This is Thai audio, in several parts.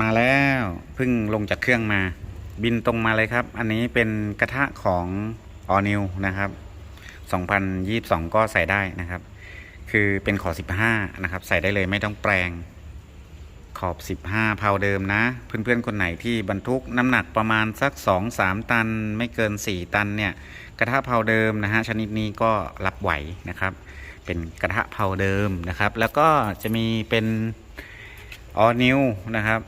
มาแล้วเพิ่งลงจากเครื่องมา บินตรงมาเลยครับ อันนี้เป็นกระทะของออนิวนะครับ 2022 ก็ใส่ได้นะครับ คือเป็นขอบ15 นะครับ ใส่ได้เลยไม่ต้องแปลง ขอบ 15 เพาเดิมนะ เพื่อนๆ คนไหนที่บรรทุกน้ำหนักประมาณสัก 2-3 ตัน ไม่เกิน 4 ตันเนี่ย กระทะเพาเดิมนะฮะชนิดนี้ก็รับไหวนะครับ เป็นกระทะเพาเดิมนะครับ แล้วก็จะมีเป็นออนิวนะครับ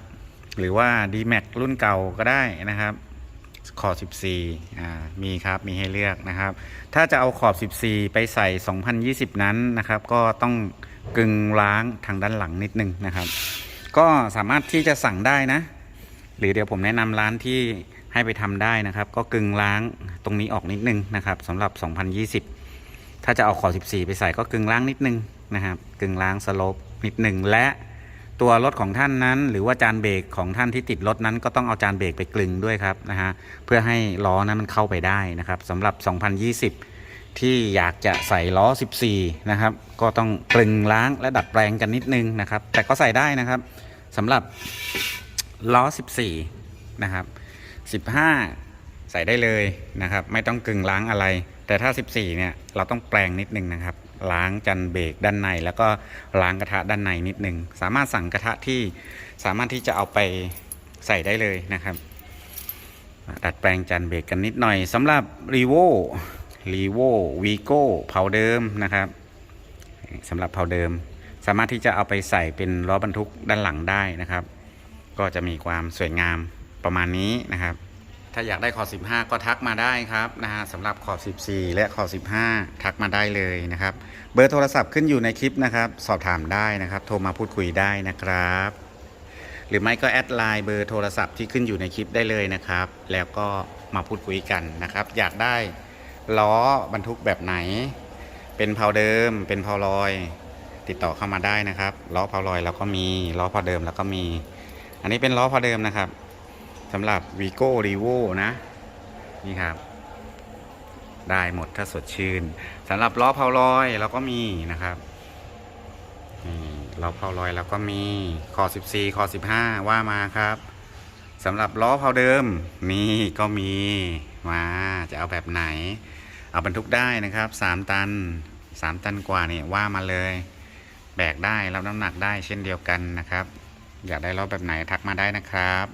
หรือว่า d m a x รุ่นเก่าก็ได้นะครับขอบ 14 อ่า มีครับ มีให้เลือกนะครับ ถ้าจะเอาขอบ 14 ไปใส่ 2020 นั้นนะครับ ก็ต้องกึงล้างทางด้านหลังนิดนึงนะครับ ก็สามารถที่จะสั่งได้นะ หรือเดี๋ยวผมแนะนำร้านที่ให้ไปทำได้นะครับ ก็กึงล้างตรงนี้ออกนิดนึงนะครับสำหรับ 2020 ถ้าจะเอาขอบ 14 ไปใส่ก็กึงล้างนิดนึงนะครับ กึงล้างสโลปนิดนึงและ ตัวรถของท่านนั้น หรือว่าจานเบรกของท่านที่ติดรถนั้นก็ต้องเอาจานเบรกไปกลึงด้วยครับนะฮะเพื่อให้ล้อนั้นมันเข้าไปได้นะครับสำหรับ 2020 ที่อยากจะใส่ล้อ 14 นะครับ ก็ต้องกลึงล้างและดัดแปลงกันนิดนึงนะครับ แต่ก็ใส่ได้นะครับสำหรับล้อ 14 นะครับ 15 ใส่ได้เลยนะครับ ไม่ต้องกลึงล้างอะไร แต่ถ้า 14 เนี่ยเราต้องแปลงนิดนึงนะครับ ล้างจันเบรกด้านใน แล้วก็ล้างกระทะด้านในนิดนึง สามารถสั่งกระทะที่สามารถที่จะเอาไปใส่ได้เลยนะครับ ดัดแปลงจันเบรกกันนิดหน่อยสำหรับ r ีโว r ีโววีโก้เผาเดิมนะครับสำหรับเผาเดิม สามารถที่จะเอาไปใส่เป็นล้อบรรทุกด้านหลังได้นะครับ ก็จะมีความสวยงามประมาณนี้นะครับ ถ้าอยากได้ขอบ15 ก็ทักมาได้ครับนะฮะสำหรับขอบ 14 และขอบ15 ทักมาได้เลยนะครับ เบอร์โทรศัพท์ขึ้นอยู่ในคลิปนะครับ สอบถามได้นะครับ โทรมาพูดคุยได้นะครับ หรือไม่ก็แอดไลน์เบอร์โทรศัพท์ที่ขึ้นอยู่ในคลิปได้เลยนะครับ แล้วก็มาพูดคุยกันนะครับ อยากได้ล้อบรรทุกแบบไหน เป็นเพาเดิม เป็นเพาลอย ติดต่อเข้ามาได้นะครับล้อเพาลอยเราก็มีล้อเพาเดิมเราก็มี อันนี้เป็นล้อเพาเดิมนะครับ สำหรับ Vigo r e v o นะ นี่ครับ ได้หมดถ้าสดชื่นสำหรับล้อเพาลอยเราก็มีนะครับนี่ล้อเพาลอยเราก็มีคอ14คอ15 ว่ามาครับสำหรับล้อเพาเดิมนี่ก็มีมาจะเอาแบบไหน เอาบรรทุกได้นะครับ 3 ตัน 3 ตันกว่านี่ว่ามาเลย แบกได้รับน้ำหนักได้เช่นเดียวกันนะครับ อยากได้ล้อแบบไหนทักมาได้นะครับ